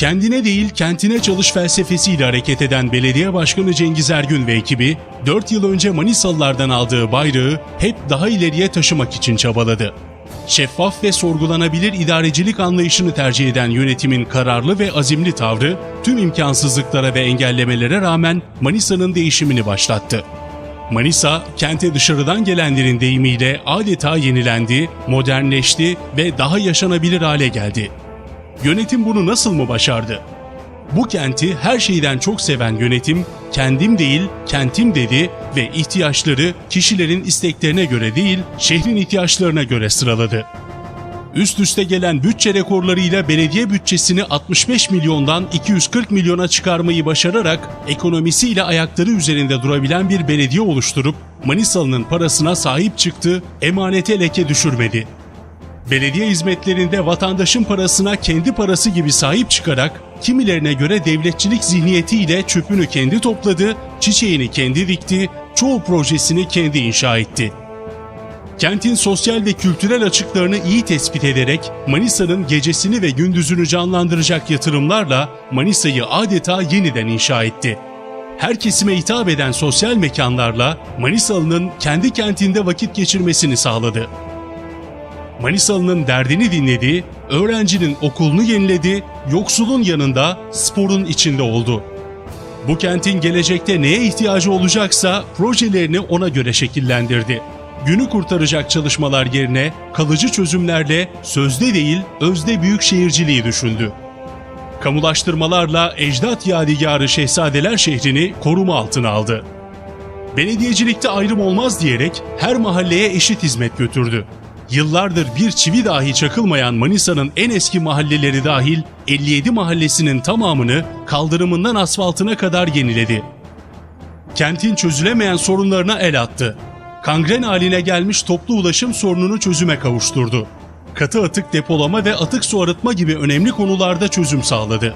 Kendine değil kentine çalış felsefesiyle hareket eden belediye başkanı Cengiz Ergün ve ekibi 4 yıl önce Manisalılardan aldığı bayrağı hep daha ileriye taşımak için çabaladı. Şeffaf ve sorgulanabilir idarecilik anlayışını tercih eden yönetimin kararlı ve azimli tavrı tüm imkansızlıklara ve engellemelere rağmen Manisa'nın değişimini başlattı. Manisa, kente dışarıdan gelenlerin deyimiyle adeta yenilendi, modernleşti ve daha yaşanabilir hale geldi. Yönetim bunu nasıl mı başardı? Bu kenti her şeyden çok seven yönetim, kendim değil, kentim dedi ve ihtiyaçları kişilerin isteklerine göre değil, şehrin ihtiyaçlarına göre sıraladı. Üst üste gelen bütçe rekorlarıyla belediye bütçesini 65 milyondan 240 milyona çıkarmayı başararak ekonomisiyle ayakları üzerinde durabilen bir belediye oluşturup Manisalı'nın parasına sahip çıktı, emanete leke düşürmedi. Belediye hizmetlerinde vatandaşın parasına kendi parası gibi sahip çıkarak kimilerine göre devletçilik zihniyetiyle çöpünü kendi topladı, çiçeğini kendi dikti, çoğu projesini kendi inşa etti. Kentin sosyal ve kültürel açıklarını iyi tespit ederek Manisa'nın gecesini ve gündüzünü canlandıracak yatırımlarla Manisa'yı adeta yeniden inşa etti. Her kesime hitap eden sosyal mekanlarla Manisalı'nın kendi kentinde vakit geçirmesini sağladı. Manisalı'nın derdini dinledi, öğrencinin okulunu yeniledi, yoksulun yanında sporun içinde oldu. Bu kentin gelecekte neye ihtiyacı olacaksa projelerini ona göre şekillendirdi. Günü kurtaracak çalışmalar yerine kalıcı çözümlerle sözde değil özde büyük şehirciliği düşündü. Kamulaştırmalarla ecdat yadigarı Şehzadeler şehrini koruma altına aldı. Belediyecilikte ayrım olmaz diyerek her mahalleye eşit hizmet götürdü. Yıllardır bir çivi dahi çakılmayan Manisa'nın en eski mahalleleri dahil 57 mahallesinin tamamını kaldırımından asfaltına kadar yeniledi. Kentin çözülemeyen sorunlarına el attı. Kangren haline gelmiş toplu ulaşım sorununu çözüme kavuşturdu. Katı atık depolama ve atık su arıtma gibi önemli konularda çözüm sağladı.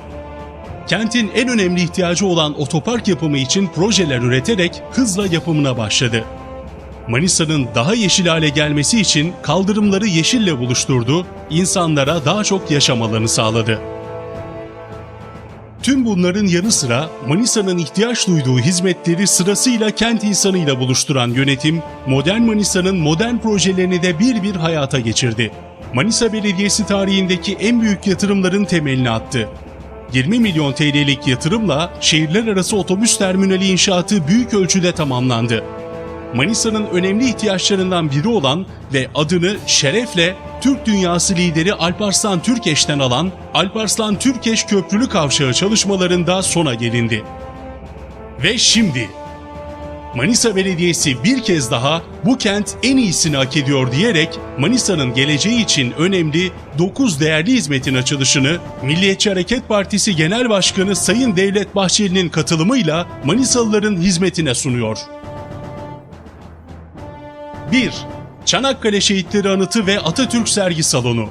Kentin en önemli ihtiyacı olan otopark yapımı için projeler üreterek hızla yapımına başladı. Manisa'nın daha yeşil hale gelmesi için kaldırımları yeşille buluşturdu, insanlara daha çok yaşam alanı sağladı. Tüm bunların yanı sıra Manisa'nın ihtiyaç duyduğu hizmetleri sırasıyla kent insanıyla buluşturan yönetim, modern Manisa'nın modern projelerini de bir bir hayata geçirdi. Manisa Belediyesi tarihindeki en büyük yatırımların temelini attı. 20 milyon TL'lik yatırımla şehirler arası otobüs terminali inşaatı büyük ölçüde tamamlandı. Manisa'nın önemli ihtiyaçlarından biri olan ve adını şerefle Türk dünyası lideri Alparslan Türkeş'ten alan Alparslan Türkeş Köprülü Kavşağı çalışmalarında sona gelindi. Ve şimdi Manisa Belediyesi bir kez daha bu kent en iyisini hak ediyor diyerek Manisa'nın geleceği için önemli 9 değerli hizmetin açılışını Milliyetçi Hareket Partisi Genel Başkanı Sayın Devlet Bahçeli'nin katılımıyla Manisalıların hizmetine sunuyor. 1. Çanakkale Şehitleri Anıtı ve Atatürk Sergi Salonu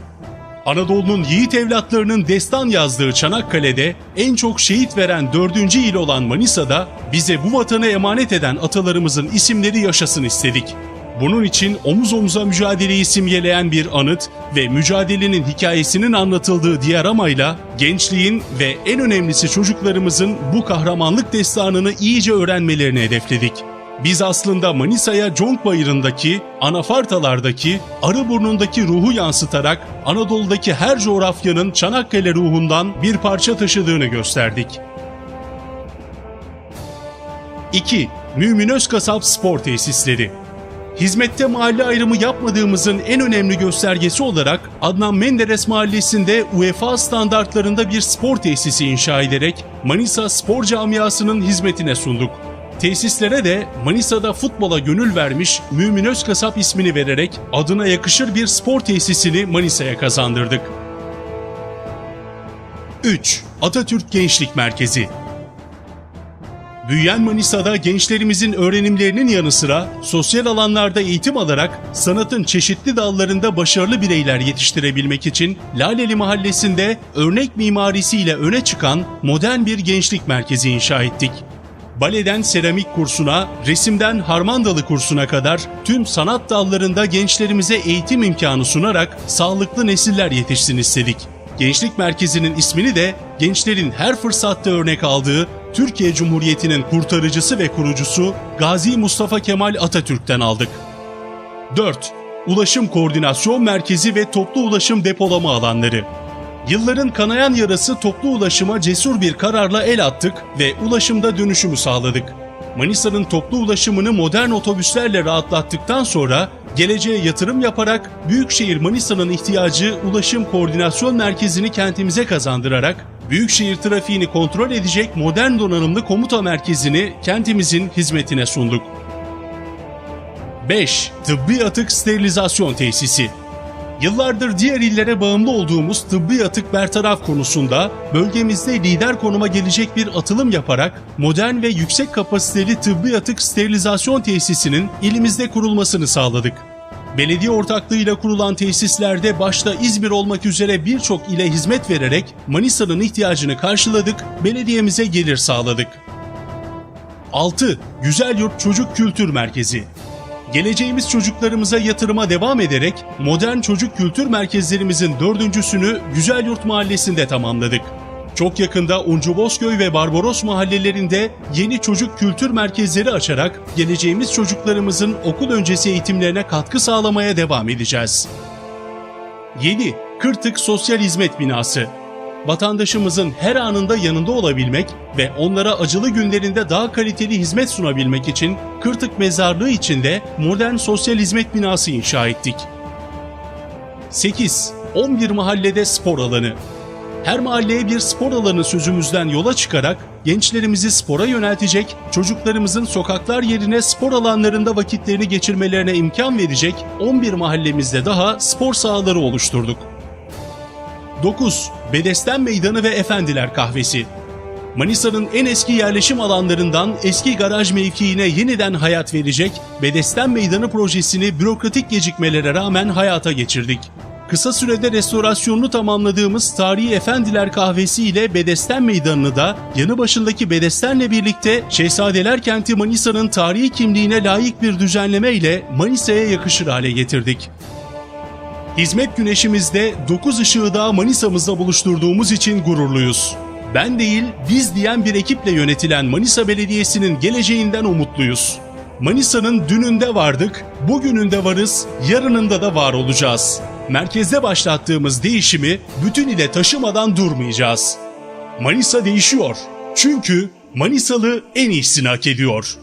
Anadolu'nun yiğit evlatlarının destan yazdığı Çanakkale'de en çok şehit veren dördüncü il olan Manisa'da bize bu vatanı emanet eden atalarımızın isimleri yaşasın istedik. Bunun için omuz omuza mücadeleyi simgeleyen bir anıt ve mücadelenin hikayesinin anlatıldığı diğer amayla gençliğin ve en önemlisi çocuklarımızın bu kahramanlık destanını iyice öğrenmelerini hedefledik. Biz aslında Manisa'ya Conk Bayırı'ndaki, Anafartalardaki, Arıburnu'ndaki ruhu yansıtarak Anadolu'daki her coğrafyanın Çanakkale ruhundan bir parça taşıdığını gösterdik. 2. Mümin Özkasap Spor Tesisleri Hizmette mahalle ayrımı yapmadığımızın en önemli göstergesi olarak Adnan Menderes Mahallesi'nde UEFA standartlarında bir spor tesisi inşa ederek Manisa spor camiasının hizmetine sunduk. Tesislere de Manisa'da futbola gönül vermiş Mümin Özkasap ismini vererek adına yakışır bir spor tesisini Manisa'ya kazandırdık. 3. Atatürk Gençlik Merkezi Büyüyen Manisa'da gençlerimizin öğrenimlerinin yanı sıra sosyal alanlarda eğitim alarak sanatın çeşitli dallarında başarılı bireyler yetiştirebilmek için Laleli Mahallesi'nde örnek mimarisiyle öne çıkan modern bir gençlik merkezi inşa ettik. Baleden seramik kursuna, resimden harmandalı kursuna kadar tüm sanat dallarında gençlerimize eğitim imkanı sunarak sağlıklı nesiller yetişsin istedik. Gençlik Merkezi'nin ismini de gençlerin her fırsatta örnek aldığı Türkiye Cumhuriyeti'nin kurtarıcısı ve kurucusu Gazi Mustafa Kemal Atatürk'ten aldık. 4. Ulaşım Koordinasyon Merkezi ve Toplu Ulaşım Depolama Alanları Yılların kanayan yarası toplu ulaşıma cesur bir kararla el attık ve ulaşımda dönüşümü sağladık. Manisa'nın toplu ulaşımını modern otobüslerle rahatlattıktan sonra geleceğe yatırım yaparak Büyükşehir Manisa'nın ihtiyacı ulaşım koordinasyon merkezini kentimize kazandırarak Büyükşehir trafiğini kontrol edecek modern donanımlı komuta merkezini kentimizin hizmetine sunduk. 5. Tıbbi Atık Sterilizasyon Tesisi Yıllardır diğer illere bağımlı olduğumuz tıbbi atık bertaraf konusunda bölgemizde lider konuma gelecek bir atılım yaparak modern ve yüksek kapasiteli tıbbi atık sterilizasyon tesisinin ilimizde kurulmasını sağladık. Belediye ortaklığıyla kurulan tesislerde başta İzmir olmak üzere birçok ile hizmet vererek Manisa'nın ihtiyacını karşıladık, belediyemize gelir sağladık. 6. Güzel Yurt Çocuk Kültür Merkezi Geleceğimiz çocuklarımıza yatırıma devam ederek modern çocuk kültür merkezlerimizin dördüncüsünü Güzelyurt Mahallesi'nde tamamladık. Çok yakında Uncu Bozköy ve Barbaros mahallelerinde yeni çocuk kültür merkezleri açarak geleceğimiz çocuklarımızın okul öncesi eğitimlerine katkı sağlamaya devam edeceğiz. 7. Kırtık Sosyal Hizmet Binası vatandaşımızın her anında yanında olabilmek ve onlara acılı günlerinde daha kaliteli hizmet sunabilmek için Kırtık Mezarlığı içinde modern sosyal hizmet binası inşa ettik. 8. 11 mahallede spor alanı. Her mahalleye bir spor alanı sözümüzden yola çıkarak gençlerimizi spora yöneltecek, çocuklarımızın sokaklar yerine spor alanlarında vakitlerini geçirmelerine imkan verecek 11 mahallemizde daha spor sahaları oluşturduk. 9. Bedesten Meydanı ve Efendiler Kahvesi Manisa'nın en eski yerleşim alanlarından eski garaj mevkiine yeniden hayat verecek Bedesten Meydanı projesini bürokratik gecikmelere rağmen hayata geçirdik. Kısa sürede restorasyonunu tamamladığımız Tarihi Efendiler Kahvesi ile Bedesten Meydanı'nı da yanı başındaki Bedesten'le birlikte Şehzadeler Kenti Manisa'nın tarihi kimliğine layık bir düzenleme ile Manisa'ya yakışır hale getirdik. Hizmet güneşimizde 9 ışığı da Manisa'mızda buluşturduğumuz için gururluyuz. Ben değil, biz diyen bir ekiple yönetilen Manisa Belediyesi'nin geleceğinden umutluyuz. Manisa'nın dününde vardık, bugününde varız, yarınında da var olacağız. Merkezde başlattığımız değişimi bütün ile taşımadan durmayacağız. Manisa değişiyor. Çünkü Manisalı en iyisini hak ediyor.